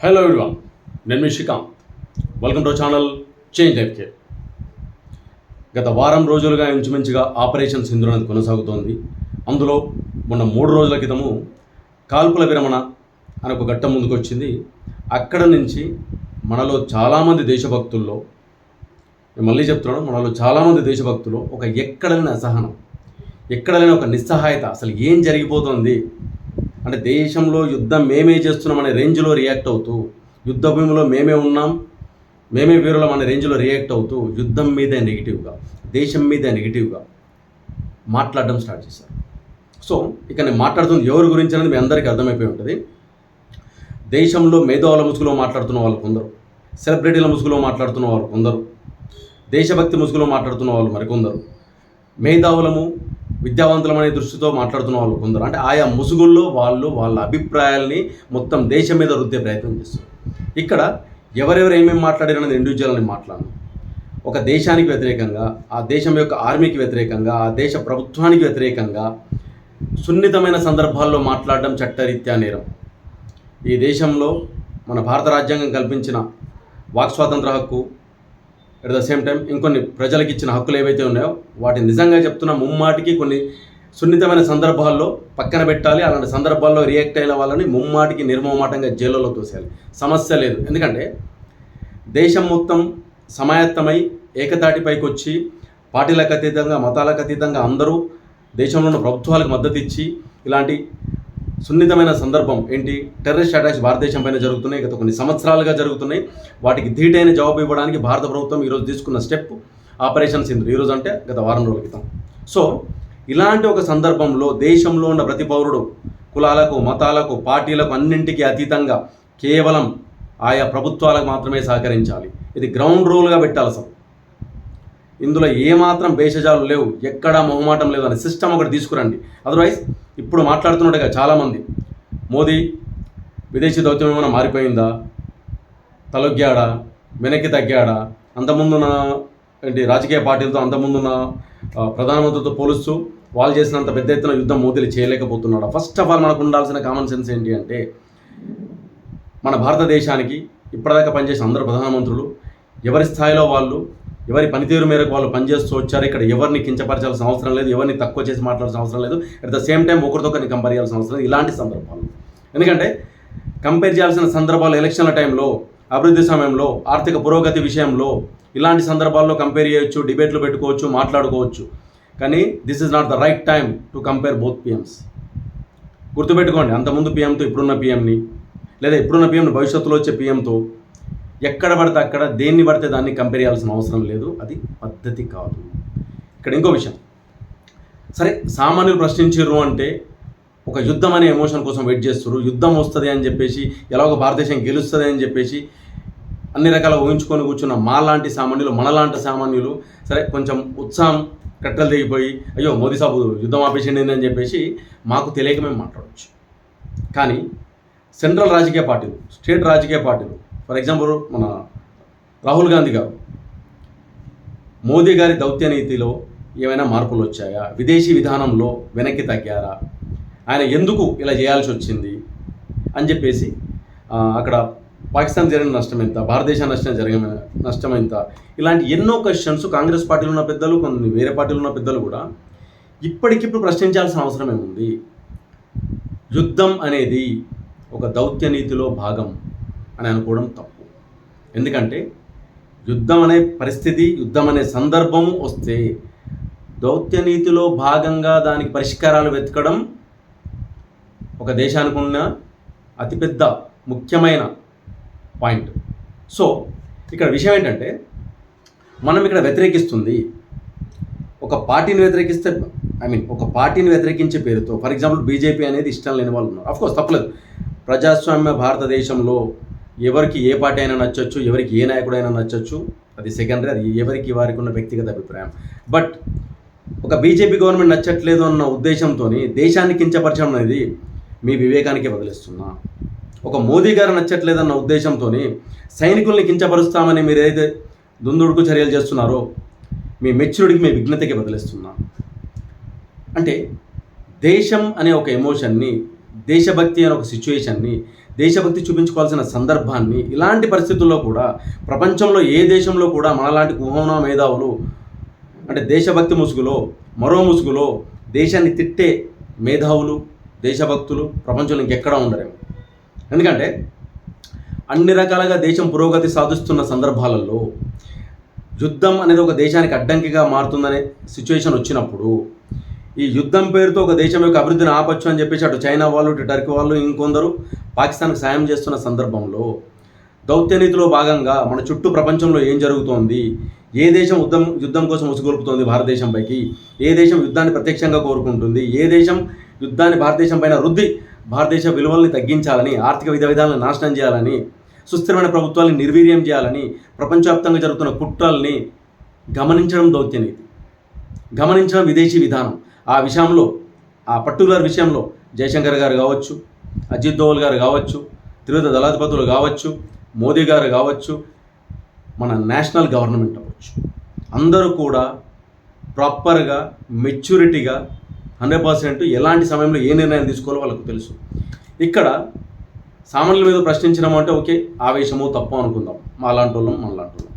Hello everyone నేను మీ Srikanth. Welcome to channel change life care గత వారం రోజులుగా ఇంచుమించుగా ఆపరేషన్ సింధు అనేది కొనసాగుతోంది. అందులో మొన్న మూడు రోజుల క్రితము కాల్పుల విరమణ అని ఒక ఘట్టం ముందుకు వచ్చింది. అక్కడ నుంచి మనలో చాలామంది దేశభక్తుల్లో నేను మళ్ళీ చెప్తున్నాను మనలో చాలామంది దేశభక్తులు ఒక ఎక్కడలేని అసహనం ఎక్కడలేని ఒక నిస్సహాయత అసలు ఏం జరిగిపోతుంది అంటే దేశంలో యుద్ధం మేమే చేస్తున్నాం అనే రేంజ్లో రియాక్ట్ అవుతూ యుద్ధ భూమిలో మేమే ఉన్నాం మేమే వీరులం అనే రేంజ్లో రియాక్ట్ అవుతూ యుద్ధం మీదే నెగిటివ్గా దేశం మీదే నెగిటివ్గా మాట్లాడడం స్టార్ట్ చేశారు. సో ఇక నేను మాట్లాడుతుంది ఎవరి గురించి అనేది మీ అందరికీ అర్థమైపోయి ఉంటుంది. దేశంలో మేధావుల ముసుగులో మాట్లాడుతున్న వాళ్ళు కొందరు సెలబ్రిటీల ముసుగులో మాట్లాడుతున్న వాళ్ళు కొందరు దేశభక్తి ముసుగులో మాట్లాడుతున్న వాళ్ళు మరికొందరు. మేధావులము విద్యావంతులమనే దృష్టితో మాట్లాడుతున్న వాళ్ళు కొందరు. అంటే ఆయా ముసుగుల్లో వాళ్ళు వాళ్ళ అభిప్రాయాల్ని మొత్తం దేశం మీద రుద్దే ప్రయత్నం చేస్తారు ఇక్కడ ఎవరెవరు ఏమేమి మాట్లాడారనేది ఇండివిజువల్ అని మాట్లాడను ఒక దేశానికి వ్యతిరేకంగా ఆ దేశం యొక్క ఆర్మీకి వ్యతిరేకంగా ఆ దేశ ప్రభుత్వానికి వ్యతిరేకంగా సున్నితమైన సందర్భాల్లో మాట్లాడడం చట్టరీత్యా నేరం. ఈ దేశంలో మన భారత రాజ్యాంగం కల్పించిన వాక్ స్వాతంత్ర హక్కు అట్ ద సేమ్ టైం ఇంకొన్ని ప్రజలకు ఇచ్చిన హక్కులు ఏవైతే ఉన్నాయో వాటిని నిజంగా చెప్తున్న ముమ్మాటికి కొన్ని సున్నితమైన సందర్భాల్లో పక్కన పెట్టాలి. అలాంటి సందర్భాల్లో రియాక్ట్ అయిన వాళ్ళని ముమ్మాటికి నిర్మమాటంగా జైల్లో తోసేయాలి. సమస్య లేదు. ఎందుకంటే దేశం మొత్తం సమాయత్తమై ఏకతాటిపైకి వచ్చి పార్టీలకు అతీతంగా మతాలకు అతీతంగా అందరూ దేశంలో ఉన్న ప్రభుత్వాలకు మద్దతు ఇచ్చి ఇలాంటి సున్నితమైన సందర్భం ఏంటి? టెర్రరిస్ట్ అటాక్స్ భారతదేశం పైన జరుగుతున్నాయి. గత కొన్ని సంవత్సరాలుగా జరుగుతున్నాయి. వాటికి ధీటైన జవాబు ఇవ్వడానికి భారత ప్రభుత్వం ఈరోజు తీసుకున్న స్టెప్ ఆపరేషన్ సింధు. ఈరోజు అంటే గత వారం రోజుల క్రితం. సో ఇలాంటి ఒక సందర్భంలో దేశంలో ఉన్న ప్రతి పౌరుడు కులాలకు మతాలకు పార్టీలకు అన్నింటికీ అతీతంగా కేవలం ఆయా ప్రభుత్వాలకు మాత్రమే సహకరించాలి. ఇది గ్రౌండ్ రూల్గా పెట్టాలి అసలు. ఇందులో ఏమాత్రం భేషజాలు లేవు. ఎక్కడా మొహమాటం లేదు అనే సిస్టమ్ ఒకటి తీసుకురండి. అదర్వైజ్ ఇప్పుడు మాట్లాడుతున్నట్టుగా చాలామంది. మోదీ విదేశీ దౌత్యం ఏమైనా మారిపోయిందా? తలొగ్గాడా? వెనక్కి తగ్గాడా? అంతకుముందున్న ఏంటి రాజకీయ పార్టీలతో అంతకుముందున్న ప్రధానమంత్రితో పోలుస్తూ వాళ్ళు చేసినంత పెద్ద ఎత్తున యుద్ధం మోదీలు చేయలేకపోతున్నాడు? ఫస్ట్ ఆఫ్ ఆల్ మనకు ఉండాల్సిన కామన్ సెన్స్ ఏంటి అంటే మన భారతదేశానికి ఇప్పటిదాకా పనిచేసిన అందరు ప్రధానమంత్రులు ఎవరి స్థాయిలో వాళ్ళు ఎవరి పనితీరు మేరకు వాళ్ళు పనిచేస్తూ వచ్చారు ఇక్కడ ఎవరిని కించపరచాల్సిన అవసరం లేదు ఎవరిని తక్కువ చేసి మాట్లాడాల్సిన అవసరం లేదు. అట్ ద సేమ్ టైం ఒకరితోకరిని కంపేర్ చేయాల్సిన అవసరం లేదు. ఇలాంటి సందర్భాలు. ఎందుకంటే కంపేర్ చేయాల్సిన సందర్భాలు ఎలక్షన్ల టైంలో అభివృద్ధి సమయంలో ఆర్థిక పురోగతి విషయంలో ఇలాంటి సందర్భాల్లో కంపేర్ చేయొచ్చు డిబేట్లు పెట్టుకోవచ్చు మాట్లాడుకోవచ్చు. కానీ this is not the right time to compare both PMs గుర్తుపెట్టుకోండి అంతకుముందు పిఎంతో ఇప్పుడున్న పిఎంని లేదా ఇప్పుడున్న పిఎంని భవిష్యత్తులో వచ్చే పిఎంతో ఎక్కడ పడితే అక్కడ దేన్ని పడితే దాన్ని కంపేర్ చేయాల్సిన అవసరం లేదు. అది పద్ధతి కాదు. ఇక్కడ ఇంకో విషయం. సరే సామాన్యులు ప్రశ్నించారు అంటే ఒక యుద్ధం అనే ఎమోషన్ కోసం వెయిట్ చేస్తారు యుద్ధం వస్తుంది అని చెప్పేసి ఎలాగో భారతదేశం గెలుస్తుంది అని చెప్పేసి అన్ని రకాల ఊహించుకొని కూర్చున్న మాలాంటి సామాన్యులు మనలాంటి సామాన్యులు సరే కొంచెం ఉత్సాహం కట్టలు తెగిపోయి అయ్యో మోదీ సాబు యుద్ధం ఆపేసింది అని చెప్పేసి మాకు తెలియక మేము మాట్లాడవచ్చు కానీ సెంట్రల్ రాజకీయ పార్టీలు స్టేట్ రాజకీయ పార్టీలు ఎగ్జాంపుల్ మన రాహుల్ గాంధీ గారు మోదీ గారి దౌత్య నీతిలో ఏమైనా మార్పులు వచ్చాయా? విదేశీ విధానంలో వెనక్కి తగ్గారా? ఆయన ఎందుకు ఇలా చేయాల్సి వచ్చింది? అని చెప్పేసి అక్కడ పాకిస్తాన్ జరిగిన నష్టం ఎంత? భారతదేశం నష్టం జరిగిన నష్టం ఎంత? ఇలాంటి ఎన్నో క్వశ్చన్స్ కాంగ్రెస్ పార్టీలో ఉన్న పెద్దలు కొన్ని వేరే పార్టీలో ఉన్న పెద్దలు కూడా ఇప్పటికిప్పుడు ప్రశ్నించాల్సిన అవసరం ఏముంది? యుద్ధం అనేది ఒక దౌత్య నీతిలో భాగం. అని అనుకోవడం తప్పు. ఎందుకంటే యుద్ధం అనే పరిస్థితి యుద్ధం అనే సందర్భం వస్తే దౌత్య నీతిలో భాగంగా దానికి పరిష్కారాలు వెతకడం ఒక దేశానికి ఉన్న అతిపెద్ద ముఖ్యమైన పాయింట్. సో ఇక్కడ విషయం ఏంటంటే మనం ఇక్కడ వ్యతిరేకిస్తుంది ఒక పార్టీని వ్యతిరేకిస్తే ఐ మీన్ ఒక పార్టీని వ్యతిరేకించే పేరుతో ఫర్ ఎగ్జాంపుల్ బీజేపీ అనేది ఇష్టం లేని వాళ్ళు ఉన్నారు. అఫ్కోర్స్ తప్పలేదు. ప్రజాస్వామ్య భారతదేశంలో ఎవరికి ఏ పార్టీ అయినా నచ్చచ్చు ఎవరికి ఏ నాయకుడైనా నచ్చచ్చు అది సెకండరీ అది ఎవరికి వారికి ఉన్న వ్యక్తిగత అభిప్రాయం. బట్ ఒక బీజేపీ గవర్నమెంట్ నచ్చట్లేదు అన్న ఉద్దేశంతో దేశాన్ని కించపరచడం అనేది మీ వివేకానికి వదిలేస్తున్నా. ఒక మోదీ గారు నచ్చట్లేదన్న ఉద్దేశంతో సైనికుల్ని కించపరుస్తామని మీరు ఏదైతే దుందుడుకు చర్యలు చేస్తున్నారో మీ మెచ్యూరిటీకి మీ విఘ్నతకి వదిలేస్తున్నా. అంటే దేశం అనే ఒక ఎమోషన్ని దేశభక్తి అనే ఒక సిచ్యువేషన్ని దేశభక్తి చూపించుకోవాల్సిన సందర్భాన్ని ఇలాంటి పరిస్థితుల్లో కూడా ప్రపంచంలో ఏ దేశంలో కూడా మనలాంటి కుహోనా మేధావులు అంటే దేశభక్తి ముసుగులో మరో ముసుగులో దేశాన్ని తిట్టే మేధావులు దేశభక్తులు ప్రపంచంలో ఇంకెక్కడా ఉండరేమో. ఎందుకంటే అన్ని రకాలుగా దేశం పురోగతి సాధిస్తున్న సందర్భాలలో యుద్ధం అనేది ఒక దేశానికి అడ్డంకిగా మారుతుందనే సిచ్యువేషన్ వచ్చినప్పుడు ఈ యుద్ధం పేరుతో ఒక దేశం యొక్క అభివృద్ధిని ఆపచ్చు అని చెప్పేసి అటు చైనా వాళ్ళు ఇటు టర్కీ వాళ్ళు ఇంకొందరు పాకిస్తాన్కి సాయం చేస్తున్న సందర్భంలో దౌత్యనీతిలో భాగంగా మన చుట్టూ ప్రపంచంలో ఏం జరుగుతోంది? ఏ దేశం యుద్ధం యుద్ధం కోసం ఉసుగొలుపుతోంది భారతదేశంపైకి ఏ దేశం యుద్ధాన్ని ప్రత్యక్షంగా కోరుకుంటుంది? ఏ దేశం యుద్ధాన్ని భారతదేశం పైన రుద్ది భారతదేశ విలువల్ని తగ్గించాలని ఆర్థిక విధ విధాలను నాశనం చేయాలని సుస్థిరమైన ప్రభుత్వాన్ని నిర్వీర్యం చేయాలని ప్రపంచవ్యాప్తంగా జరుగుతున్న కుట్రల్ని గమనించడం దౌత్యనీతి గమనించడం విదేశీ విధానం. ఆ విషయంలో ఆ పర్టికులర్ విషయంలో జయశంకర్ గారు కావచ్చు అజిత్ దోవల్ గారు కావచ్చు త్రివిధ దళాధిపతులు కావచ్చు మోదీ గారు కావచ్చు మన నేషనల్ గవర్నమెంట్ అవ్వచ్చు. అందరూ కూడా ప్రాపర్గా మెచ్యూరిటీగా హండ్రెడ్ పర్సెంట్ ఎలాంటి సమయంలో ఏ నిర్ణయం తీసుకోవాలో వాళ్ళకు తెలుసు. ఇక్కడ సామాన్యుల మీద ప్రశ్నించడం అంటే ఓకే ఆవేశము తప్పు అనుకుందాం. మా లాంటి వాళ్ళం మన లాంటి వాళ్ళం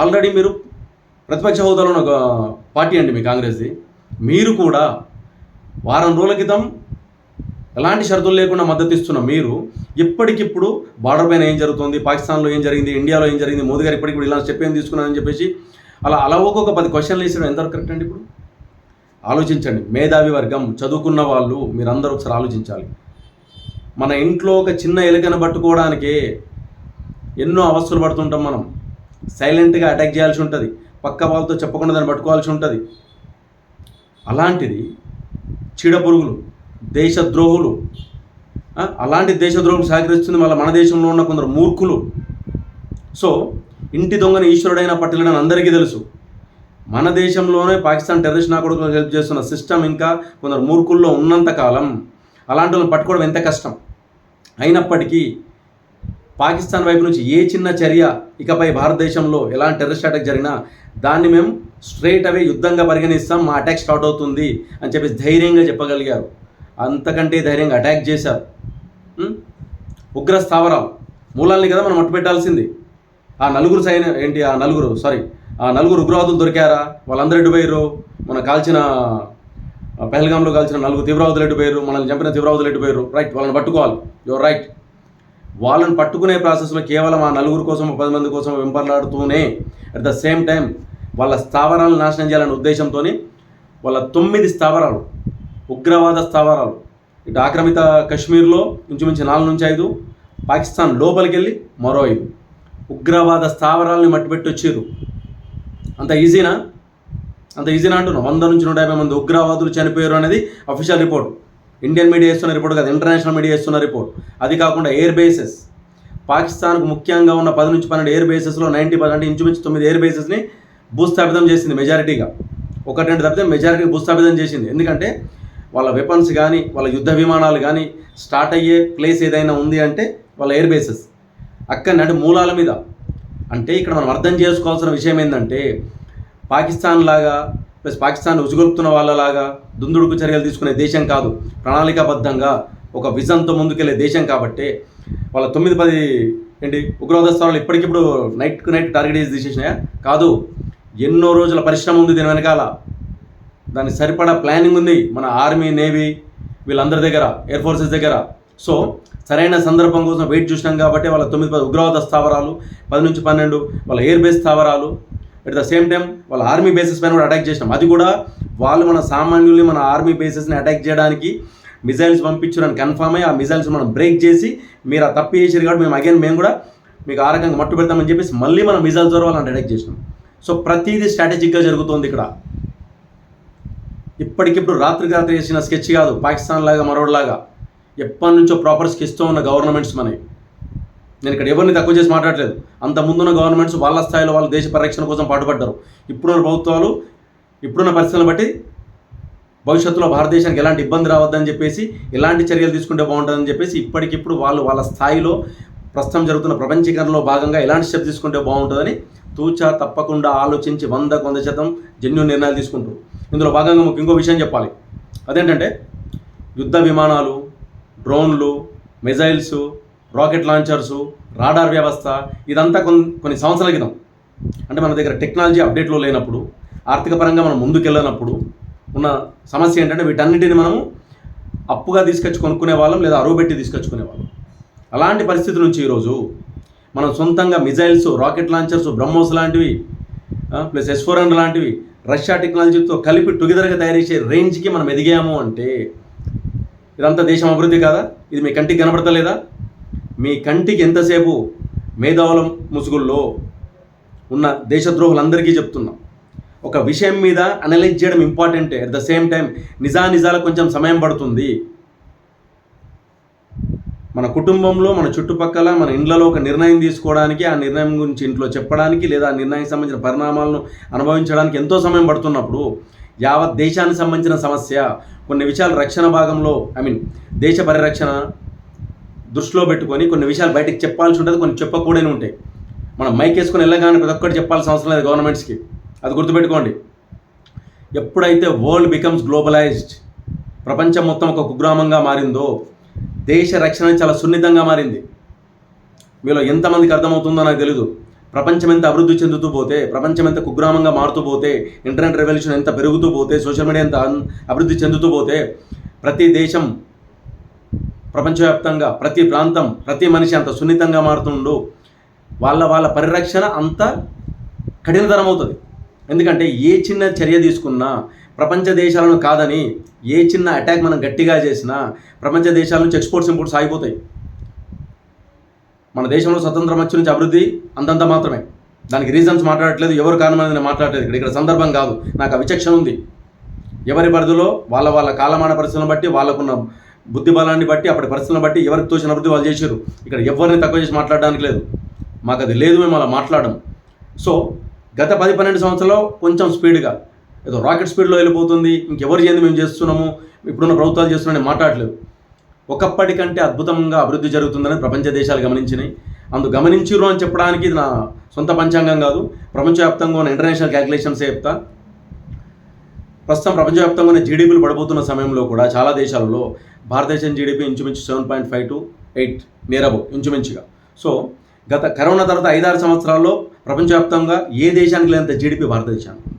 ఆల్రెడీ మీరు ప్రతిపక్ష హోదాలో ఉన్న ఒక పార్టీ అండి మీ కాంగ్రెస్ది. మీరు కూడా వారం రోజుల క్రితం ఎలాంటి షరతులు లేకుండా మద్దతు ఇస్తున్న మీరు ఇప్పటికిప్పుడు బార్డర్ పైన ఏం జరుగుతుంది పాకిస్తాన్లో ఏం జరిగింది ఇండియాలో ఏం జరిగింది మోదీ గారు ఇప్పటికి ఇలా స్టెప్ ఏం తీసుకున్నారని చెప్పేసి అలా అలా ఒక్కొక్క పది క్వశ్చన్లు వేసడం ఎంతవరకు కరెక్ట్ అండి ఇప్పుడు? ఆలోచించండి. మేధావి వర్గం చదువుకున్న వాళ్ళు మీరందరూ ఒకసారి ఆలోచించాలి. మన ఇంట్లో ఒక చిన్న ఎలుకను పట్టుకోవడానికే ఎన్నో అవస్థలు పడుతుంటాం మనం. సైలెంట్గా అటాక్ చేయాల్సి ఉంటుంది. పక్క వాళ్ళతో చెప్పకుండా దాన్ని పట్టుకోవాల్సి ఉంటుంది. అలాంటిది చీడపురుగులు దేశద్రోహులు అలాంటి దేశద్రోహులు సహకరిస్తుంది మళ్ళీ మన దేశంలో ఉన్న కొందరు మూర్ఖులు. సో ఇంటి దొంగని ఈశ్వరుడైన పట్టలేడని అందరికీ తెలుసు. మన దేశంలోనే పాకిస్తాన్ టెర్రరిస్ట్ నా కొడుకులకు హెల్ప్ చేస్తున్న సిస్టమ్ ఇంకా కొందరు మూర్ఖుల్లో ఉన్నంతకాలం అలాంటి వాళ్ళని పట్టుకోవడం ఎంత కష్టం. అయినప్పటికీ పాకిస్తాన్ వైపు నుంచి ఏ చిన్న చర్య ఇకపై భారతదేశంలో ఎలాంటి టెర్రరిస్ట్ అటాక్ జరిగినా దాన్ని మేము స్ట్రైట్ అవే యుద్ధంగా పరిగణిస్తాం మా అటాక్ స్టార్ట్ అవుతుంది అని చెప్పేసి ధైర్యంగా చెప్పగలిగారు. అంతకంటే ధైర్యంగా అటాక్ చేశారు. ఉగ్ర స్థావరాలు. మూలాల్ని కదా మనం మట్టు పెట్టాల్సింది. ఆ నలుగురు సైన్ ఏంటి ఆ నలుగురు సారీ ఆ నలుగురు ఉగ్రవాదులు దొరికారా? వాళ్ళందరూ ఎడిపోయారు మన కాల్చిన ఆ, కాల్చిన నలుగురు తీవ్రవాదులు ఎడిపోయారు మనల్ని చంపిన తీవ్రవాదులు ఎడిపోయారు రైట్ వాళ్ళని పట్టుకోవాలి. యువర్ రైట్ వాళ్ళని పట్టుకునే ప్రాసెస్లో కేవలం ఆ నలుగురు కోసం పది మంది కోసం వెంపర్లాడుతూనే అట్ ద సేమ్ టైం వాళ్ళ స్థావరాలను నాశనం చేయాలనే ఉద్దేశంతో వాళ్ళ తొమ్మిది స్థావరాలు ఉగ్రవాద స్థావరాలు ఇటు ఆక్రమిత కశ్మీర్లో ఇంచుమించు నాలుగు నుంచి ఐదు పాకిస్తాన్ లోపలికి వెళ్ళి మరో ఐదు. ఉగ్రవాద స్థావరాలని మట్టిపెట్టి వచ్చారు. అంత ఈజీనా అంత ఈజీనా అంటున్నాం. వంద నుంచి నూట యాభై మంది ఉగ్రవాదులు చనిపోయారు అనేది అఫీషియల్ రిపోర్ట్ ఇండియన్ మీడియా ఇస్తున్న రిపోర్ట్ కాదు ఇంటర్నేషనల్ మీడియా ఇస్తున్న రిపోర్ట్. అది కాకుండా ఎయిర్ బేసెస్ పాకిస్తాన్కు ముఖ్యంగా ఉన్న పది నుంచి పన్నెండు ఎయిర్ బేసెస్లో నైంటీ పర్సెంట్ ఇంచుమించు తొమ్మిది ఎయిర్ బేసెస్ని భూస్థాపితం చేసింది మెజారిటీగా ఒకటి రెండు తప్పితే మెజారిటీ భూస్థాపితం చేసింది. ఎందుకంటే వాళ్ళ వెపన్స్ కానీ వాళ్ళ యుద్ధ విమానాలు కానీ స్టార్ట్ అయ్యే ప్లేస్ ఏదైనా ఉంది అంటే వాళ్ళ ఎయిర్ బేసెస్ అక్కడ అంటే మూలాల మీద. అంటే ఇక్కడ మనం అర్థం చేసుకోవాల్సిన విషయం ఏంటంటే పాకిస్తాన్ లాగా ప్లస్ పాకిస్తాన్ ఉసుగొలుపుతున్న వాళ్ళలాగా దుందుడుకు చర్యలు తీసుకునే దేశం కాదు ప్రణాళికాబద్ధంగా ఒక విజన్తో ముందుకెళ్ళే దేశం కాబట్టి వాళ్ళ తొమ్మిది పది ఏంటి ఉగ్రవాద స్థానాలు ఇప్పటికిప్పుడు నైట్కు నైట్ టార్గెట్ చేసి తీసేసినాయా? కాదు ఎన్నో రోజుల పరిశ్రమ ఉంది దీని వెనకాల. దానికి సరిపడా ప్లానింగ్ ఉంది మన ఆర్మీ నేవీ వీళ్ళందరి దగ్గర ఎయిర్ ఫోర్సెస్ దగ్గర. సో సరైన సందర్భం కోసం వెయిట్ చూసినాం కాబట్టి వాళ్ళ తొమ్మిది పది ఉగ్రవాద స్థావరాలు పది నుంచి పన్నెండు వాళ్ళ ఎయిర్ బేస్ స్థావరాలు అట్ ద సేమ్ టైం వాళ్ళ ఆర్మీ బేసెస్ పైన కూడా అటాక్ చేసినాం. అది కూడా వాళ్ళు మన సామాన్యుల్ని మన ఆర్మీ బేసెస్ని అటాక్ చేయడానికి మిజైల్స్ పంపించారని కన్ఫామ్ అయ్యి ఆ మిజైల్స్ మనం బ్రేక్ చేసి మీరు ఆ తప్పు చేసారు కాబట్టి మేము అగైన్ మేము కూడా మీకు ఆ రకంగా మట్టు పెడతామని చెప్పేసి మళ్ళీ మనం మిజైల్స్ ద్వారా వాళ్ళని అటాక్ చేసినాం. సో ప్రతిదీ స్ట్రాటజిక్గా జరుగుతుంది ఇక్కడ. ఇప్పటికిప్పుడు రాత్రికి రాత్రి చేసిన స్కెచ్ కాదు పాకిస్తాన్ లాగా మరోలాగా ఎప్పటి నుంచో ప్రాపర్ స్కెచ్తో ఉన్న గవర్నమెంట్స్ మనవి. నేను ఇక్కడ ఎవరిని తక్కువ చేసి మాట్లాడలేదు. అంత ముందున్న గవర్నమెంట్స్ వాళ్ళ స్థాయిలో వాళ్ళ దేశ పరిరక్షణ కోసం పాటుపడ్డారు. ఇప్పుడున్న ప్రభుత్వాలు ఇప్పుడున్న పరిస్థితులను బట్టి భవిష్యత్తులో భారతదేశానికి ఎలాంటి ఇబ్బంది రావద్దని చెప్పేసి ఎలాంటి చర్యలు తీసుకుంటే బాగుంటుందని చెప్పేసి ఇప్పటికిప్పుడు వాళ్ళు వాళ్ళ స్థాయిలో ప్రస్తుతం జరుగుతున్న ప్రపంచీకరణలో భాగంగా ఎలాంటి స్టెప్ తీసుకుంటే బాగుంటుందని తూచా తప్పకుండా ఆలోచించి వందకు వంద శాతం జన్యు నిర్ణయాలు తీసుకుంటారు. ఇందులో భాగంగా మీకు ఇంకో విషయం చెప్పాలి. అదేంటంటే యుద్ధ విమానాలు డ్రోన్లు మిజైల్స్ రాకెట్ లాంచర్సు రాడార్ వ్యవస్థ ఇదంతా కొన్ని కొన్ని సంవత్సరాల క్రితం. అంటే మన దగ్గర టెక్నాలజీ అప్డేట్లో లేనప్పుడు ఆర్థిక పరంగా మనం ముందుకెళ్ళనప్పుడు ఉన్న సమస్య ఏంటంటే వీటన్నిటిని మనము అప్పుగా తీసుకొచ్చి కొనుక్కునే వాళ్ళం లేదా అరువు పెట్టి తీసుకొచ్చుకునే వాళ్ళం. అలాంటి పరిస్థితి నుంచి ఈరోజు మనం సొంతంగా మిజైల్స్ రాకెట్ లాంచర్స్ బ్రహ్మోస్ లాంటివి ప్లస్ ఎస్ ఫోర్ లాంటివి రష్యా టెక్నాలజీతో కలిపి టుగెదర్గా తయారు చేసే రేంజ్కి మనం ఎదిగాము అంటే ఇదంతా దేశం అభివృద్ధి కాదా? ఇది మీ కంటికి కనబడతలేదా మీ కంటికి ఎంతసేపు మేధావుల ముసుగుల్లో ఉన్న దేశద్రోహులందరికీ చెప్తున్నా. ఒక విషయం మీద అనలైజ్ చేయడం ఇంపార్టెంటే అట్ ద సేమ్ టైం నిజానిజాలకు కొంచెం సమయం పడుతుంది. మన కుటుంబంలో మన చుట్టుపక్కల మన ఇండ్లలో ఒక నిర్ణయం తీసుకోవడానికి ఆ నిర్ణయం గురించి ఇంట్లో చెప్పడానికి లేదా ఆ నిర్ణయానికి సంబంధించిన పరిణామాలను అనుభవించడానికి ఎంతో సమయం పడుతున్నప్పుడు యావత్ దేశానికి సంబంధించిన సమస్య కొన్ని విషయాలు రక్షణ భాగంలో ఐ మీన్ దేశ పరిరక్షణ దృష్టిలో పెట్టుకొని కొన్ని విషయాలు బయటకు చెప్పాల్సి ఉంటుంది కొన్ని చెప్పకూడని ఉంటాయి. మనం మైక్ వేసుకుని వెళ్ళగానే ప్రతి ఒక్కటి చెప్పాల్సిన అవసరం లేదు గవర్నమెంట్స్కి. అది గుర్తుపెట్టుకోండి. ఎప్పుడైతే వరల్డ్ బికమ్స్ గ్లోబలైజ్డ్ ప్రపంచం మొత్తం ఒక కుగ్రామంగా మారిందో దేశ రక్షణ చాలా సున్నితంగా మారింది. మీలో ఎంతమందికి అర్థమవుతుందో నాకు తెలియదు ప్రపంచం ఎంత అభివృద్ధి చెందుతూ పోతే ప్రపంచం ఎంత కుగ్రామంగా మారుతూ పోతే ఇంటర్నెట్ రెవల్యూషన్ ఎంత పెరుగుతూ పోతే సోషల్ మీడియా ఎంత అభివృద్ధి చెందుతూ పోతే ప్రతి దేశం ప్రపంచవ్యాప్తంగా ప్రతి ప్రాంతం ప్రతి మనిషి అంత సున్నితంగా మారుతుండు. వాళ్ళ వాళ్ళ పరిరక్షణ అంత కఠినతరం అవుతుంది ఎందుకంటే ఏ చిన్న చర్య తీసుకున్నా ప్రపంచ దేశాలను కాదని ఏ చిన్న అటాక్ మనం గట్టిగా చేసినా ప్రపంచ దేశాల నుంచి ఎక్స్పోర్ట్స్ ఇంపోర్ట్స్ ఆగిపోతాయి మన దేశంలో స్వతంత్రం వచ్చి నుంచి అభివృద్ధి అంతంత మాత్రమే. దానికి రీజన్స్ మాట్లాడట్లేదు ఎవరు కారణమని నేను మాట్లాడలేదు ఇక్కడ ఇక్కడ సందర్భం కాదు. నాకు ఆ విచక్షణ ఉంది. ఎవరి పరిధిలో వాళ్ళ వాళ్ళ కాలమాన పరిస్థితులను బట్టి వాళ్ళకున్న బుద్ధి బలాన్ని బట్టి అప్పటి పరిస్థితులను బట్టి ఎవరికి తోచిన అభివృద్ధి వాళ్ళు చేశారు? ఇక్కడ ఎవరిని తక్కువ చేసి మాట్లాడడానికి లేదు. మాకు అది లేదు మేము అలా మాట్లాడడం సో గత పది పన్నెండు సంవత్సరాల్లో కొంచెం స్పీడ్గా ఏదో రాకెట్ స్పీడ్లో వెళ్ళిపోతుంది ఇంకెవరు చేయండి మేము చేస్తున్నాము ఇప్పుడున్న ప్రభుత్వాలు చేస్తున్నాయని మాట్లాడలేదు. ఒకప్పటికంటే అద్భుతంగా అభివృద్ధి జరుగుతుందని ప్రపంచ దేశాలు గమనించినాయి. అందు గమనించిరు అని చెప్పడానికి ఇది నా సొంత పంచాంగం కాదు. ప్రపంచవ్యాప్తంగా ఉన్న ఇంటర్నేషనల్ క్యాలిక్యులేషన్సే చెప్తా. ప్రస్తుతం ప్రపంచవ్యాప్తంగా జీడీపీలు పడిపోతున్న సమయంలో కూడా చాలా దేశాలలో భారతదేశం జీడీపీ ఇంచుమించు seven point five to eight నేరబో ఇంచుమించుగా. సో గత కరోనా తర్వాత ఐదారు సంవత్సరాల్లో ప్రపంచవ్యాప్తంగా ఏ దేశానికి లేనంత జీడీపీ భారతదేశానికి?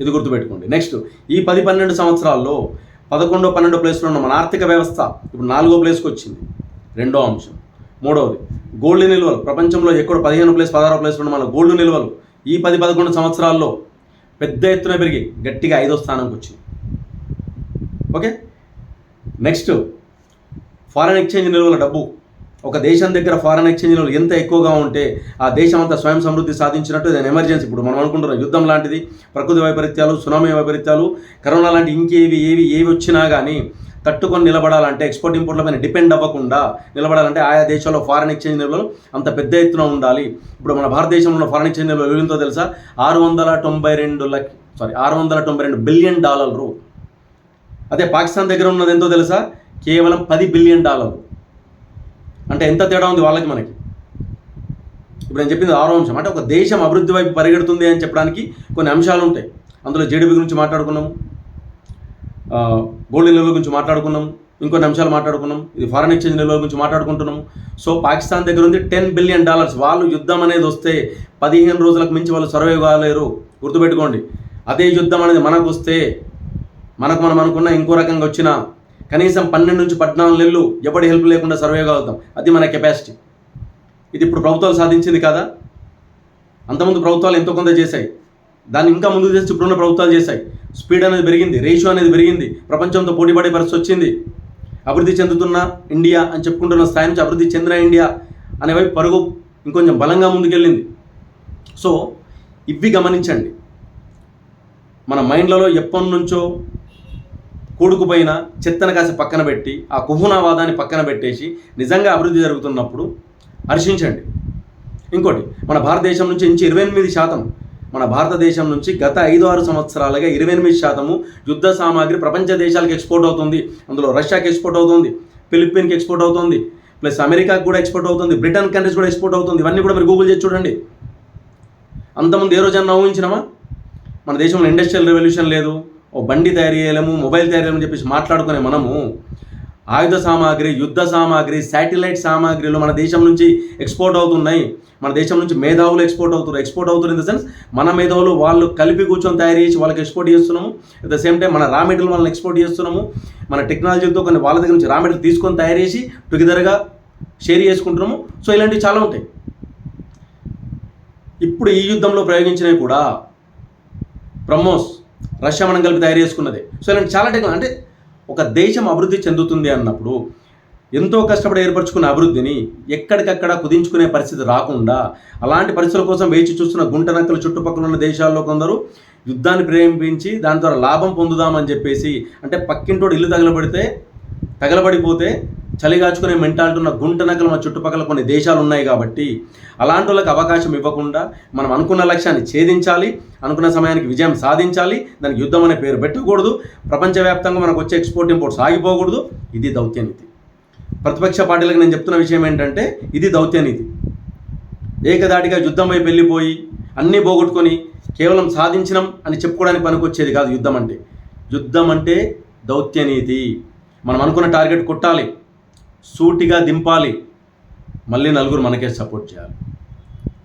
ఇది గుర్తుపెట్టుకోండి. నెక్స్ట్ ఈ పది పన్నెండు సంవత్సరాల్లో పదకొండో పన్నెండో ప్లేస్లో ఉన్న మన ఆర్థిక వ్యవస్థ ఇప్పుడు నాలుగో ప్లేస్కి వచ్చింది. రెండో అంశం. మూడవది గోల్డ్ నిల్వలు. ప్రపంచంలో ఎక్కడ పదిహేను ప్లేస్ పదహారో ప్లేస్లో ఉన్న మన గోల్డ్ నిల్వలు ఈ పది పదకొండు సంవత్సరాల్లో పెద్ద ఎత్తున పెరిగి గట్టిగా ఐదో స్థానంకి వచ్చింది. ఓకే? నెక్స్ట్ ఫారెన్ ఎక్స్చేంజ్ నిల్వల డబ్బు. ఒక దేశం దగ్గర ఫారెన్ ఎక్స్చేంజ్ నిల్వలు ఎంత ఎక్కువగా ఉంటే ఆ దేశం అంతా స్వయం సమృద్ధి సాధించినట్టు దాని ఎమర్జెన్సీ ఇప్పుడు మనం అనుకుంటున్నాం యుద్ధం లాంటిది ప్రకృతి వైపరీత్యాలు సునామీ వైపరీత్యాలు కరోనా లాంటి ఇంకేవి ఏవి ఏవి వచ్చినా కానీ తట్టుకొని నిలబడాలంటే ఎక్స్పోర్ట్ ఇంపోర్ట్ల పైన డిపెండ్ అవ్వకుండా నిలబడాలంటే ఆయా దేశాల్లో ఫారెన్ ఎక్స్చేంజ్ నిల్వలు అంత పెద్ద ఎత్తున ఉండాలి. ఇప్పుడు మన భారతదేశంలో ఉన్న ఫారెన్ ఎక్స్చేంజ్ నిల్వలు ఎంతో తెలుసా? ఆరు వందల తొంభై రెండు లక్ సారీ ఆరు వందల తొంభై రెండు బిలియన్ డాలర్లు. అదే పాకిస్తాన్ దగ్గర ఉన్నది ఎంతో తెలుసా? కేవలం పది బిలియన్ డాలర్లు. అంటే ఎంత తేడా ఉంది వాళ్ళకి మనకి? ఇప్పుడు నేను చెప్పింది ఆరో అంశం. అంటే ఒక దేశం అభివృద్ధి వైపు పరిగెడుతుంది అని చెప్పడానికి కొన్ని అంశాలు ఉంటాయి. అందులో జీడిపి గురించి మాట్లాడుకున్నాము. గోల్డ్ నిల్వల గురించి మాట్లాడుకున్నాం ఇంకొన్ని అంశాలు మాట్లాడుకున్నాం ఇది ఫారెన్ ఎక్స్చేంజ్ నిల్వల గురించి మాట్లాడుకుంటున్నాం. సో పాకిస్తాన్ దగ్గర ఉంది టెన్ బిలియన్ డాలర్స్ వాళ్ళు యుద్ధం అనేది వస్తే పదిహేను రోజులకు మించి వాళ్ళు సర్వైవ్ కాలేరు. గుర్తుపెట్టుకోండి. అదే యుద్ధం అనేది మనకు వస్తే మనకు మనం అనుకున్న ఇంకో రకంగా వచ్చినా కనీసం పన్నెండు నుంచి పద్నాలుగు నెలలు ఎవరి హెల్ప్ లేకుండా సర్వే కాగలుగుతాం. అది మన కెపాసిటీ ఇది ఇప్పుడు ప్రభుత్వాలు సాధించింది కదా? అంతకుముందు ప్రభుత్వాలు ఎంతో కొంత చేశాయి. దాన్ని ఇంకా ముందుకు చేసి ఇప్పుడున్న ప్రభుత్వాలు చేశాయి. స్పీడ్ అనేది పెరిగింది రేషియో అనేది పెరిగింది ప్రపంచంతో పోటీపడే పరిస్థితి వచ్చింది. అభివృద్ధి చెందుతున్న ఇండియా అని చెప్పుకుంటున్న స్థాయి నుంచి అభివృద్ధి చెందిన ఇండియా అనే వైపు పరుగు ఇంకొంచెం బలంగా ముందుకెళ్ళింది. సో ఇవి గమనించండి. మన మైండ్లలో ఎప్పటి నుంచో కూడుకుపోయిన చెత్తను కాసి పక్కన పెట్టి ఆ కుహునావాదాన్ని పక్కన పెట్టేసి నిజంగా అభివృద్ధి జరుగుతున్నప్పుడు హర్షించండి. ఇంకోటి మన భారతదేశం నుంచి ఇంచి ఇరవై ఎనిమిది శాతం మన భారతదేశం నుంచి గత ఐదు ఆరు సంవత్సరాలుగా ఇరవై ఎనిమిది శాతము యుద్ధ సామాగ్రి ప్రపంచ దేశాలకు ఎక్స్పోర్ట్ అవుతుంది. అందులో రష్యాకి ఎక్స్పోర్ట్ అవుతుంది. ఫిలిప్పీన్కి ఎక్స్పోర్ట్ అవుతుంది. ప్లస్ అమెరికాకి కూడా ఎక్స్పోర్ట్ అవుతుంది. బ్రిటన్ కంట్రీస్ కూడా ఎక్స్పోర్ట్ అవుతుంది. ఇవన్నీ కూడా మీరు గూగుల్ చేసి చూడండి. అంతమంది ఏ రోజన్నా ఊహించినామా మన దేశంలో ఇండస్ట్రియల్ రెవల్యూషన్ లేదు. ఓ బండి తయారు చేయలేము మొబైల్ తయారు చేయలేము చెప్పేసి మాట్లాడుకునే మనము ఆయుధ సామాగ్రి యుద్ధ సామాగ్రి శాటిలైట్ సామాగ్రిలు మన దేశం నుంచి ఎక్స్పోర్ట్ అవుతున్నాయి. మన దేశం నుంచి మేధావులు ఎక్స్పోర్ట్ అవుతున్నారు. ఎక్స్పోర్ట్ అవుతున్నారు ఇన్ ద సెన్స్ మన మేధావులు వాళ్ళు కలిపి కూర్చొని తయారు చేసి వాళ్ళకి ఎక్స్పోర్ట్ చేస్తున్నాము. అట్ ద సేమ్ టైం మన రా మెటీరియల్ వాళ్ళని ఎక్స్పోర్ట్ చేస్తున్నాము. మన టెక్నాలజీతో కొన్ని వాళ్ళ దగ్గర నుంచి రా మెటీరియల్ తీసుకొని తయారు చేసి టుగెదర్గా షేర్ చేసుకుంటున్నాము. సో ఇలాంటివి చాలా ఉంటాయి. ఇప్పుడు ఈ యుద్ధంలో ప్రయోగించినవి కూడా బ్రహ్మోస్ రష్యా మనం కలిపి తయారు చేసుకున్నది. సో ఇలాంటి చాలా టెక్నాలజీ అంటే ఒక దేశం అభివృద్ధి చెందుతుంది అన్నప్పుడు ఎంతో కష్టపడి ఏర్పరచుకున్న అభివృద్ధిని ఎక్కడికక్కడ కుదించుకునే పరిస్థితి రాకుండా అలాంటి పరిస్థితుల కోసం వేచి చూస్తున్న గుంటనక్కల చుట్టుపక్కల ఉన్న దేశాల్లో కొందరు యుద్ధాన్ని ప్రేమించి దాని ద్వారా లాభం పొందుదామని చెప్పేసి అంటే పక్కింటోడు ఇల్లు తగలబడితే తగలబడిపోతే చలిగాచుకునే మెంటాలిటీ ఉన్న గుంటనక్కల మన చుట్టుపక్కల కొన్ని దేశాలు ఉన్నాయి కాబట్టి అలాంటి వాళ్ళకి అవకాశం ఇవ్వకుండా మనం అనుకున్న లక్ష్యాన్ని ఛేదించాలి అనుకున్న సమయానికి విజయం సాధించాలి దానికి యుద్ధం అనే పేరు పెట్టకూడదు ప్రపంచవ్యాప్తంగా మనకు వచ్చే ఎక్స్పోర్ట్ ఇంపోర్ట్ సాగిపోకూడదు ఇది దౌత్యనీతి ప్రతిపక్ష పార్టీలకు నేను చెప్తున్న విషయం ఏంటంటే ఇది దౌత్యనీతి ఏకదాటిగా యుద్ధం వైపు వెళ్ళిపోయి అన్నీ పోగొట్టుకొని కేవలం సాధించడం అని చెప్పుకోవడానికి పనికొచ్చేది కాదు యుద్ధం అంటే. యుద్ధం అంటే దౌత్యనీతి మనం అనుకున్న టార్గెట్ కొట్టాలి సూటిగా దింపాలి. మళ్ళీ నలుగురు మనకే సపోర్ట్ చేయాలి.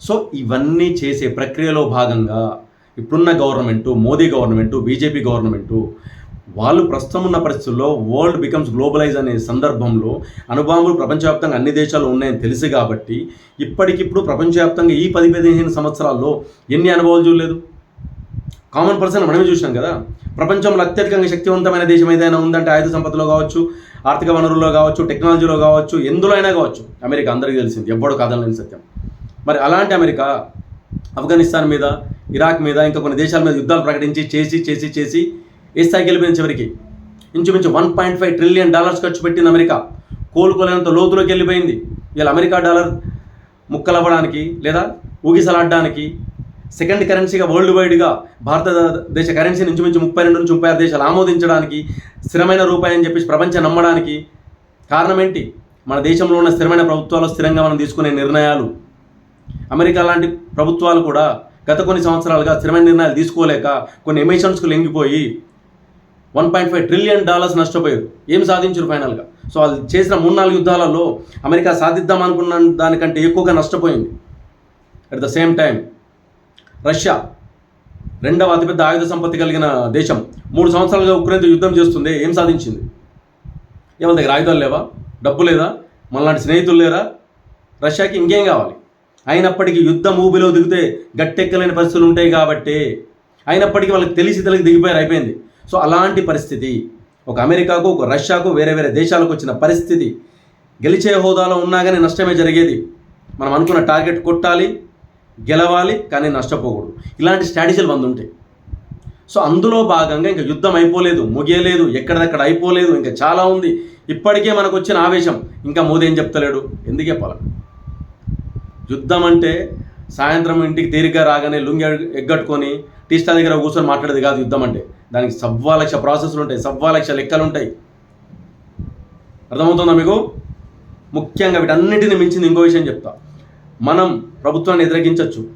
సో ఇవన్నీ చేసే ప్రక్రియలో భాగంగా ఇప్పుడున్న government Modi government BJP government వాళ్ళు ప్రస్తుతం ఉన్న పరిస్థితుల్లో వరల్డ్ బికమ్స్ గ్లోబలైజ్ అనే సందర్భంలో అనుభవములు ప్రపంచవ్యాప్తంగా అన్ని దేశాలు ఉన్నాయని తెలుసు కాబట్టి ఇప్పటికిప్పుడు ప్రపంచవ్యాప్తంగా ఈ పది పదిహేను సంవత్సరాల్లో ఎన్ని అనుభవాలు చూడలేదు? కామన్ పర్సన్ మనమే చూసినాం కదా. ప్రపంచంలో అత్యధికంగా శక్తివంతమైన దేశం ఏదైనా ఉందంటే ఆయుధ సంపదలో కావచ్చు ఆర్థిక వనరుల్లో కావచ్చు టెక్నాలజీలో కావచ్చు ఎందులో అయినా కావచ్చు. అమెరికా అందరికీ తెలిసింది ఎవ్వడో కాదనలేని సత్యం. మరి అలాంటి అమెరికా ఆఫ్ఘనిస్తాన్ మీద ఇరాక్ మీద ఇంకా కొన్ని దేశాల మీద యుద్ధాలు ప్రకటించి చేసి చేసి చేసి ఏ స్థాయికి వెళ్ళిపోయిన చివరికి? ఇంచుమించు one point five trillion dollars ఖర్చు పెట్టింది అమెరికా. కోలుకోలేనంత లోతులోకి వెళ్ళిపోయింది. ఇలా అమెరికా డాలర్ ముక్కలవ్వడానికి లేదా ఊగిసలాడడానికి సెకండ్ కరెన్సీగా వరల్డ్ వైడ్గా భారతదేశ కరెన్సీ ఇంచుమించు ముప్పై రెండు నుంచి ముప్పై ఆరు దేశాలు ఆమోదించడానికి స్థిరమైన రూపాయి అని చెప్పేసి ప్రపంచం నమ్మడానికి కారణం ఏంటి? మన దేశంలో ఉన్న స్థిరమైన ప్రభుత్వాలు స్థిరంగా మనం తీసుకునే నిర్ణయాలు. అమెరికా లాంటి ప్రభుత్వాలు కూడా గత కొన్ని సంవత్సరాలుగా స్థిరమైన నిర్ణయాలు తీసుకోలేక కొన్ని ఎమిషన్స్కు లొంగిపోయి one point five trillion dollars నష్టపోయారు. ఏం సాధించారు ఫైనల్గా సో వాళ్ళు చేసిన మూడు నాలుగు యుద్ధాలలో అమెరికా సాధిద్దాం అనుకున్న దానికంటే ఎక్కువగా నష్టపోయింది. At the same time Russia రెండవ అతిపెద్ద ఆయుధ సంపత్తి కలిగిన దేశం. మూడు సంవత్సరాలుగా ఉక్రెయిన్తో యుద్ధం చేస్తుంది. ఏం సాధించింది? ఎవరి దగ్గర ఆయుధాలు లేవా? డబ్బు లేదా? మనలాంటి స్నేహితులు లేరా? రష్యాకి ఇంకేం కావాలి? అయినప్పటికీ యుద్ధం ఊబిలో దిగితే గట్టెక్కలేని పరిస్థితులు ఉంటాయి కాబట్టి అయినప్పటికీ వాళ్ళకి తెలిసి తెలిసి దిగిపోయారు అయిపోయింది. సో అలాంటి పరిస్థితి ఒక అమెరికాకు ఒక రష్యాకు వేరే వేరే దేశాలకు వచ్చిన పరిస్థితి గెలిచే హోదాలో ఉన్నా కానీ నష్టమే జరిగేది. మనం అనుకున్న టార్గెట్ కొట్టాలి గెలవాలి కానీ నష్టపోకూడదు. ఇలాంటి స్ట్రాటజీలు వంద ఉంటాయి. సో అందులో భాగంగా ఇంకా యుద్ధం అయిపోలేదు ముగియలేదు ఎక్కడదక్కడ అయిపోలేదు ఇంకా చాలా ఉంది. ఇప్పటికే మనకు వచ్చిన ఆవేశం ఇంకా మోదీ ఏం చెప్తలేడు? ఎందుకు చెప్పాలి? యుద్ధం అంటే సాయంత్రం ఇంటికి తీరిగ్గా రాగానే లుంగి ఎగ్గట్టుకొని టీ స్టాల్ దగ్గర కూర్చొని మాట్లాడేది కాదు యుద్ధం అంటే. దానికి సవ్వా లక్ష ప్రాసెస్లు ఉంటాయి సవ్వా లక్ష లెక్కలు ఉంటాయి అర్థమవుతుందా మీకు? ముఖ్యంగా వీటన్నిటిని మించింది ఇంకో విషయం చెప్తా. మనం ప్రభుత్వాన్ని వ్యతిరేకించవచ్చు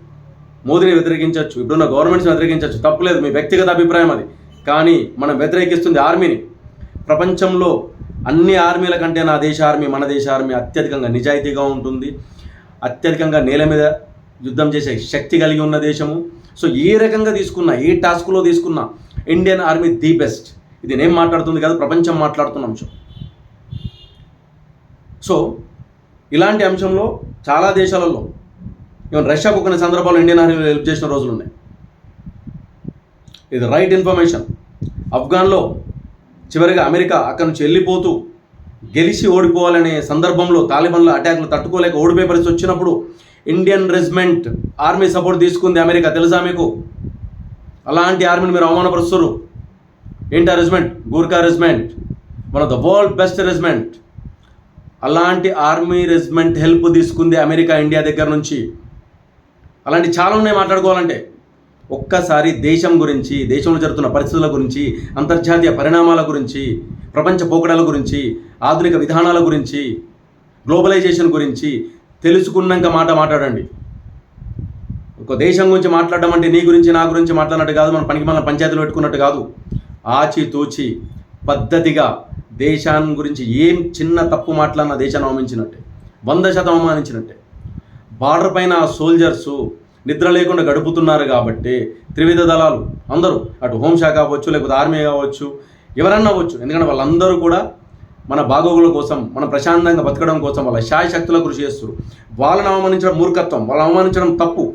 మోదీని వ్యతిరేకించవచ్చు ఇప్పుడున్న గవర్నమెంట్స్ని వ్యతిరేకించవచ్చు తప్పులేదు మీ వ్యక్తిగత అభిప్రాయం అది. కానీ మనం వ్యతిరేకిస్తుంది ఆర్మీని. ప్రపంచంలో అన్ని ఆర్మీల కంటే నా దేశ ఆర్మీ మన దేశ ఆర్మీ అత్యధికంగా నిజాయితీగా ఉంటుంది. అత్యధికంగా నేల మీద యుద్ధం చేసే శక్తి కలిగి ఉన్న దేశము. సో ఏ రకంగా తీసుకున్నా ఏ టాస్క్లో తీసుకున్నా ఇండియన్ ఆర్మీ ది బెస్ట్. ఇది నేను మాట్లాడుతుంది కాదు ప్రపంచం మాట్లాడుతున్న అంశం. సో ఇలాంటి అంశంలో చాలా దేశాలలో ఈవెన్ రష్యాకు కొన్ని సందర్భాల్లో ఇండియన్ ఆర్మీ హెల్ప్ చేసిన రోజులు ఉన్నాయి. ఇది రైట్ ఇన్ఫర్మేషన్. ఆఫ్ఘాన్లో చివరిగా అమెరికా అక్కడి నుంచి వెళ్ళిపోతూ గెలిచి ఓడిపోవాలనే సందర్భంలో తాలిబాన్ల అటాక్లు తట్టుకోలేక ఓడిపోయే పరిస్థితి వచ్చినప్పుడు ఇండియన్ రెజిమెంట్ ఆర్మీ సపోర్ట్ తీసుకుంది అమెరికా. తెలుసా మీకు? అలాంటి ఆర్మీని మీరు అవమానపరుస్తారు ఏంటి ఆ regiment? Gurkha regiment. One of the world best regiment. అలాంటి ఆర్మీ రెజిమెంట్ హెల్ప్ తీసుకుంది అమెరికా ఇండియా దగ్గర నుంచి. అలాంటి చాలా ఉన్నాయి మాట్లాడుకోవాలంటే. ఒక్కసారి దేశం గురించి దేశంలో జరుగుతున్న పరిస్థితుల గురించి అంతర్జాతీయ పరిణామాల గురించి ప్రపంచ పోకడల గురించి ఆధునిక విధానాల గురించి గ్లోబలైజేషన్ గురించి తెలుసుకున్నాక మాట మాట్లాడండి. ఒక దేశం గురించి మాట్లాడడం అంటే నీ గురించి నా గురించి మాట్లాడినట్టు కాదు మన పనికి మన పంచాయతీలు పెట్టుకున్నట్టు కాదు. ఆచితూచి పద్ధతిగా దేశాన్ని గురించి ఏం చిన్న తప్పు మాట్లాడిన దేశాన్ని అవమానించినట్టే వంద శాతం అవమానించినట్టే. బార్డర్ పైన సోల్జర్స్ సోల్జర్సు నిద్ర లేకుండా గడుపుతున్నారు కాబట్టి త్రివిధ దళాలు అందరూ అటు హోంశాఖ అవ్వచ్చు లేకపోతే ఆర్మీ కావచ్చు ఎవరన్నా అవ్వచ్చు. ఎందుకంటే వాళ్ళందరూ కూడా మన బాగోగుల కోసం మన ప్రశాంతంగా బతకడం కోసం వాళ్ళ శాయశక్తుల కృషి చేస్తారు వాళ్ళని అవమానించడం మూర్ఖత్వం వాళ్ళని అవమానించడం తప్పు.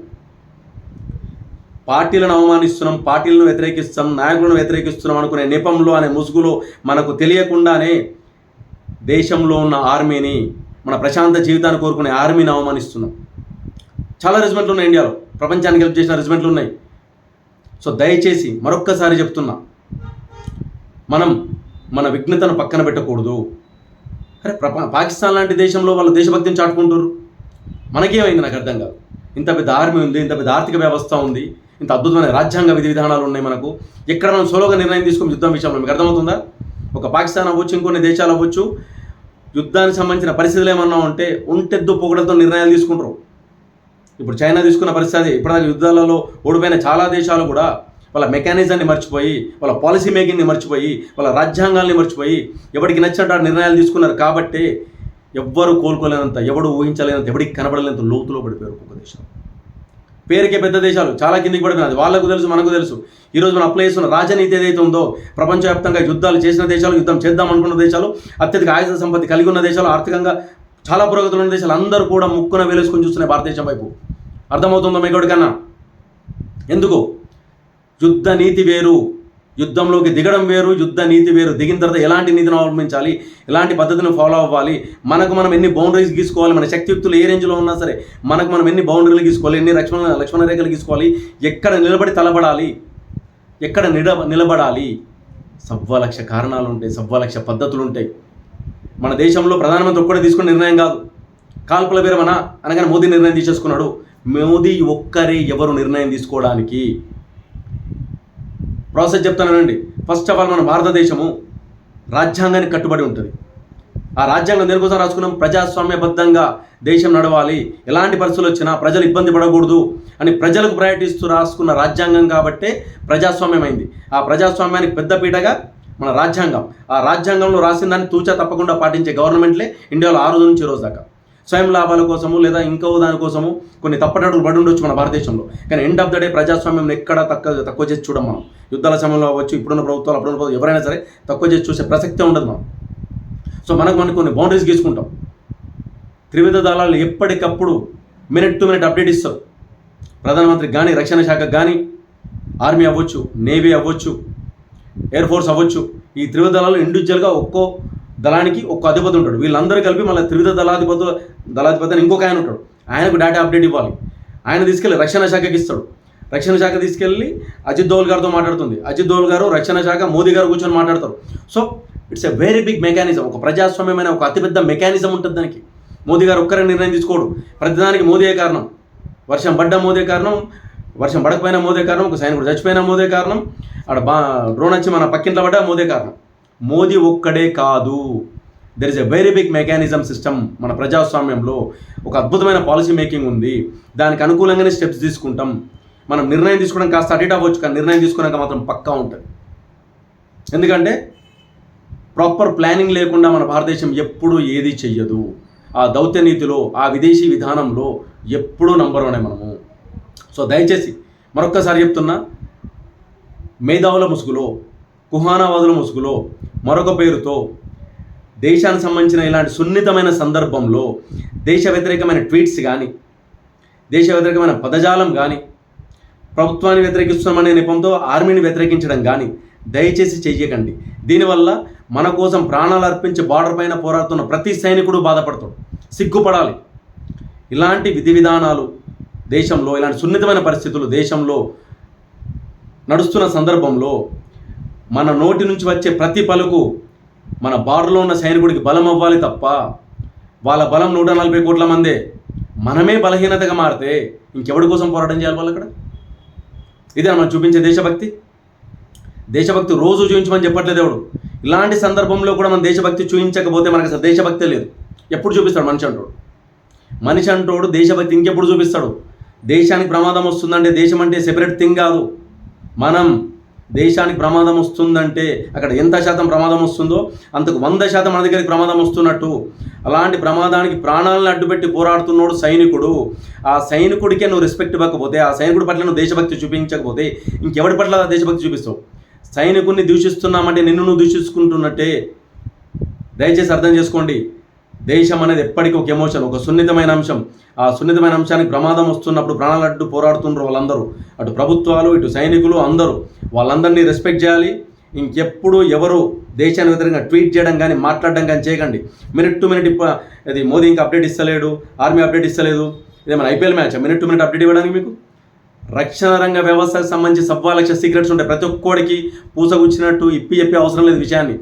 పార్టీలను అవమానిస్తున్నాం పార్టీలను వ్యతిరేకిస్తాం నాయకులను వ్యతిరేకిస్తున్నాం అనుకునే నెపంలో అనే ముసుగులో మనకు తెలియకుండానే దేశంలో ఉన్న ఆర్మీని మన ప్రశాంత జీవితాన్ని కోరుకునే ఆర్మీని అవమానిస్తున్నాం. చాలా రెజిమెంట్లు ఉన్నాయి ఇండియాలో. ప్రపంచానికి హెల్ప్ చేసిన రెజిమెంట్లు ఉన్నాయి. సో దయచేసి మరొక్కసారి చెప్తున్నా మనం మన విఘ్నతను పక్కన పెట్టకూడదు. అరే ప్రప పాకిస్తాన్ లాంటి దేశంలో వాళ్ళు దేశభక్తిని చాటుకుంటారు మనకేమైంది నాకు అర్థం కాదు. ఇంత పెద్ద ఆర్మీ ఉంది ఇంత పెద్ద ఆర్థిక వ్యవస్థ ఉంది ఇంత అద్భుతమైన రాజ్యాంగ విధి విధానాలు ఉన్నాయి మనకు. ఎక్కడ మనం సోలోగా నిర్ణయం తీసుకుని యుద్ధం విషయంలో మీకు అర్థమవుతుందా? ఒక పాకిస్తాన్ అవ్వచ్చు ఇంకొన్ని దేశాలు అవ్వచ్చు యుద్ధానికి సంబంధించిన పరిస్థితులు ఏమన్నా ఉంటే ఒంటెద్దు పొగడలతో నిర్ణయాలు తీసుకుంటారు. ఇప్పుడు చైనా తీసుకున్న పరిస్థితి ఇప్పటిదాకా యుద్ధాలలో ఓడిపోయిన చాలా దేశాలు కూడా వాళ్ళ మెకానిజాన్ని మర్చిపోయి వాళ్ళ పాలసీ మేకింగ్ని మర్చిపోయి వాళ్ళ రాజ్యాంగాల్ని మర్చిపోయి ఎవరికి నచ్చినట్టు నిర్ణయాలు తీసుకున్నారు కాబట్టి ఎవ్వరు కోలుకోలేనంత ఎవడు ఊహించలేనంత ఎవడికి కనబడలేనంత లోతులో పడిపోయారు ఒక్కొక్క దేశం. పేరుకే పెద్ద దేశాలు. చాలా కిందికి పడిపోయినది వాళ్ళకు తెలుసు మనకు తెలుసు. ఈరోజు మనం అప్లై చేస్తున్న రాజనీతి ఏదైతే ఉందో ప్రపంచవ్యాప్తంగా యుద్ధాలు చేసిన దేశాలు యుద్ధం చేద్దాం అనుకున్న దేశాలు అత్యధిక ఆయుధ సంపత్తి కలిగి ఉన్న దేశాలు ఆర్థికంగా చాలా పురోగతులు ఉన్న దేశాలు అందరూ కూడా ముక్కున వేలేసుకొని చూస్తున్నాయి భారతదేశం వైపు. అర్థమవుతుందో మీకోడికన్నా ఎందుకు? యుద్ధ నీతి వేరు. యుద్ధంలోకి దిగడం వేరు యుద్ధ నీతి వేరు. దిగిన తర్వాత ఎలాంటి నీతిని అవలంబించాలి? ఎలాంటి పద్ధతిని ఫాలో అవ్వాలి? మనకు మనం ఎన్ని బౌండరీస్ గీసుకోవాలి? మన శక్తియుక్తులు ఏ రేంజ్లో ఉన్నా సరే మనకు మనం ఎన్ని బౌండరీలు గీసుకోవాలి? ఎన్ని లక్ష్మణ లక్ష్మణ రేఖలు గీసుకోవాలి? ఎక్కడ నిలబడి తలబడాలి? ఎక్కడ నిడ నిలబడాలి? సవ్వ లక్ష కారణాలు ఉంటాయి సవ్వ లక్ష పద్ధతులు ఉంటాయి. మన దేశంలో ప్రధానమంత్రి ఒక్కడే తీసుకున్న నిర్ణయం కాదు. కాల్పుల విరమణ అనగానే మోదీ నిర్ణయం తీసేసుకున్నాడు. మోదీ ఒక్కరే ఎవరు నిర్ణయం తీసుకోవడానికి? ప్రాసెస్ చెప్తానండి ఫస్ట్ ఆఫ్ ఆల్ మన భారతదేశము రాజ్యాంగానికి కట్టుబడి ఉంటుంది. ఆ రాజ్యాంగం దేనికోసం రాసుకున్నాం? ప్రజాస్వామ్యబద్ధంగా దేశం నడవాలి. ఎలాంటి పరిస్థితులు వచ్చినా ప్రజలు ఇబ్బంది పడకూడదు అని ప్రజలకు ప్రయారిటీ రాసుకున్న రాజ్యాంగం కాబట్టే ప్రజాస్వామ్యమైంది. ఆ ప్రజాస్వామ్యానికి పెద్దపీటగా మన రాజ్యాంగం. ఆ రాజ్యాంగంలో రాసిన దాన్ని తూచా తప్పకుండా పాటించే గవర్నమెంట్లే ఇండియాలో ఆ రోజు నుంచి ఈ రోజు దాకా. స్వయం లాభాల కోసము లేదా ఇంకో దానికోసము కొన్ని తప్పటడుగులు పడి ఉండొచ్చు మన భారతదేశంలో. కానీ ఎండ్ ఆఫ్ ద డే ప్రజాస్వామ్యం ఎక్కడ తక్కువ తక్కువ చేసి చూడం మనం. యుద్ధాల సమయంలో అవ్వచ్చు ఇప్పుడున్న ప్రభుత్వాలు అప్పుడున్న ప్రభుత్వం ఎవరైనా సరే తక్కువ చేసి చూసే ప్రసక్తే ఉండదు మనం. సో మనకు మనకు కొన్ని బౌండరీస్ గీసుకుంటాం. త్రివిధ దళాలు ఎప్పటికప్పుడు మినిట్ టు మినిట్ అప్డేట్ ఇస్తారు. ప్రధానమంత్రి కానీ రక్షణ శాఖ కానీ ఆర్మీ అవ్వచ్చు నేవీ అవ్వచ్చు ఎయిర్ ఫోర్స్ అవ్వచ్చు ఈ త్రివిధ దళాలు ఇండివిజువల్గా ఒక్కో దళానికి ఒక అధిపతి ఉంటాడు. వీళ్ళందరూ కలిపి మళ్ళీ త్రివిధ దళాధిపతులు దళాధిపతి అని ఇంకొక ఆయన ఉంటాడు. ఆయనకు డేటా అప్డేట్ ఇవ్వాలి. ఆయన తీసుకెళ్ళి రక్షణ శాఖకి ఇస్తాడు. రక్షణ శాఖ తీసుకెళ్ళి అజిత్ దోవల్ గారితో మాట్లాడుతుంది. అజిత్ దోవల్ గారు రక్షణ శాఖ మోదీ గారు కూర్చొని మాట్లాడతారు. So it's a very big mechanism ఒక ప్రజాస్వామ్యమైన ఒక అతిపెద్ద మెకానిజం ఉంటుంది దానికి. మోదీ గారు ఒక్కరే నిర్ణయం తీసుకోడు. ప్రతిదానికి మోదీయే కారణం. వర్షం పడ్డ మోదే కారణం. వర్షం పడకపోయినా మోదే కారణం. ఒక సైనికుడు చచ్చిపోయినా మోదే కారణం. అక్కడ బా డ్రోన్ వచ్చి మన పక్కింట్లో పడ్డా మోదే కారణం. మోదీ ఒక్కడే కాదు. There is a very big mechanism system మన ప్రజాస్వామ్యంలో. ఒక అద్భుతమైన పాలసీ మేకింగ్ ఉంది. దానికి అనుకూలంగానే స్టెప్స్ తీసుకుంటాం. మనం నిర్ణయం తీసుకోవడం కాస్త అడిట్ అవ్వచ్చు కానీ నిర్ణయం తీసుకున్నాక మాత్రం పక్కా ఉంటుంది. ఎందుకంటే ప్రాపర్ ప్లానింగ్ లేకుండా మన భారతదేశం ఎప్పుడూ ఏది చెయ్యదు. ఆ దౌత్య నీతిలో ఆ విదేశీ విధానంలో ఎప్పుడూ నంబర్ వన్ మనము. సో దయచేసి మరొక్కసారి చెప్తున్నా మేధావుల ముసుగులో కుహానావాదుల ముసుగులో మరొక పేరుతో దేశానికి సంబంధించిన ఇలాంటి సున్నితమైన సందర్భంలో దేశ వ్యతిరేకమైన ట్వీట్స్ కానీ దేశ వ్యతిరేకమైన పదజాలం కానీ ప్రభుత్వాన్ని వ్యతిరేకిస్తున్నామనే నెపంతో ఆర్మీని వ్యతిరేకించడం కానీ దయచేసి చెయ్యకండి దీనివల్ల మన కోసం ప్రాణాలు అర్పించి బార్డర్ పైన పోరాడుతున్న ప్రతి సైనికుడు బాధపడతాడు. సిగ్గుపడాలి. ఇలాంటి విధి విధానాలు దేశంలో ఇలాంటి సున్నితమైన పరిస్థితులు దేశంలో నడుస్తున్న సందర్భంలో మన నోటి నుంచి వచ్చే ప్రతి పలుకు మన బారులో ఉన్న సైనికుడికి బలం అవ్వాలి తప్ప వాళ్ళ బలం నూట నలభై కోట్ల మందే మనమే బలహీనతగా మారితే ఇంకెవడి కోసం పోరాటం చేయాలి వాళ్ళు అక్కడ? ఇదే మనం చూపించే దేశభక్తి. దేశభక్తి రోజు చూపించమని చెప్పట్లేదు ఎవడు. ఇలాంటి సందర్భంలో కూడా మన దేశభక్తి చూపించకపోతే మనకు అసలు దేశభక్తే లేదు. ఎప్పుడు చూపిస్తాడు మనిషి అంటోడు? మనిషి అంటోడు దేశభక్తి ఇంకెప్పుడు చూపిస్తాడు? దేశానికి ప్రమాదం వస్తుందంటే దేశం అంటే సెపరేట్ థింగ్ కాదు. మనం దేశానికి ప్రమాదం వస్తుందంటే అక్కడ ఎంత శాతం ప్రమాదం వస్తుందో అంతకు వంద శాతం మన దగ్గరికి ప్రమాదం వస్తున్నట్టు. అలాంటి ప్రమాదానికి ప్రాణాలను అడ్డుపెట్టి పోరాడుతున్నాడు సైనికుడు. ఆ సైనికుడికే నువ్వు రెస్పెక్ట్ ఇవ్వకపోతే ఆ సైనికుడి పట్ల నువ్వు దేశభక్తి చూపించకపోతే ఇంకెవడి పట్ల దేశభక్తి చూపిస్తావు? సైనికుడిని దూషిస్తున్నామంటే నిన్ను నువ్వు దూషించుకుంటున్నట్టే. దయచేసి అర్థం చేసుకోండి. దేశం అనేది ఎప్పటికీ ఒక ఎమోషన్ ఒక సున్నితమైన అంశం. ఆ సున్నితమైన అంశానికి ప్రమాదం వస్తున్నప్పుడు ప్రాణాలు అడ్డు పోరాడుతున్నారు వాళ్ళందరూ. అటు ప్రభుత్వాలు ఇటు సైనికులు అందరూ. వాళ్ళందరినీ రెస్పెక్ట్ చేయాలి. ఇంకెప్పుడు ఎవరు దేశాన్ని వ్యతిరేకంగా ట్వీట్ చేయడం కానీ మాట్లాడడం కానీ చేయకండి. మినిట్ టు మినిట్ ఇప్ప ఇది మోదీ ఇంకా అప్డేట్ ఇస్తలేడు ఆర్మీ అప్డేట్ ఇస్తలేదు. ఇదేమైనా IPL match? Minute to minute update ఇవ్వడానికి మీకు? రక్షణ రంగ వ్యవస్థకు సంబంధించి సవ్వాలక్ష సీక్రెట్స్ ఉంటాయి ప్రతి ఒక్కడికి పూసగుచ్చినట్టు ఇప్పి చెప్పే అవసరం లేదు విషయాన్ని.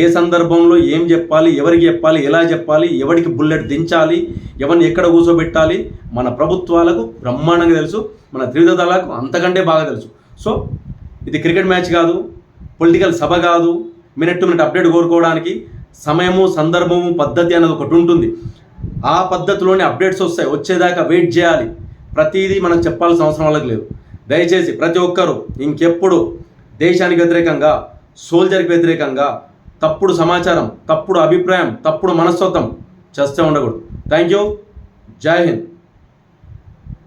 ఏ సందర్భంలో ఏం చెప్పాలి ఎవరికి చెప్పాలి ఎలా చెప్పాలి ఎవరికి బుల్లెట్ దించాలి ఎవరిని ఎక్కడ కూర్చోబెట్టాలి మన ప్రభుత్వాలకు బ్రహ్మాండంగా తెలుసు మన త్రివిధ దళాలకు అంతకంటే బాగా తెలుసు. సో ఇది క్రికెట్ మ్యాచ్ కాదు పొలిటికల్ సభ కాదు మినిట్ టు మినిట్ అప్డేట్ కోరుకోవడానికి సమయము సందర్భము పద్ధతి అనేది ఒకటి ఉంటుంది. ఆ పద్ధతిలోనే అప్డేట్స్ వస్తాయి వచ్చేదాకా వెయిట్ చేయాలి. ప్రతిదీ మనం చెప్పాల్సిన అవసరం వాళ్ళకి లేదు. దయచేసి ప్రతి ఒక్కరూ ఇంకెప్పుడు దేశానికి వ్యతిరేకంగా సోల్జర్కి వ్యతిరేకంగా తప్పుడు సమాచారం తప్పుడు అభిప్రాయం తప్పుడు మనస్తత్వం చేస్తూ ఉండకూడదు. థ్యాంక్ యూ జై హింద్.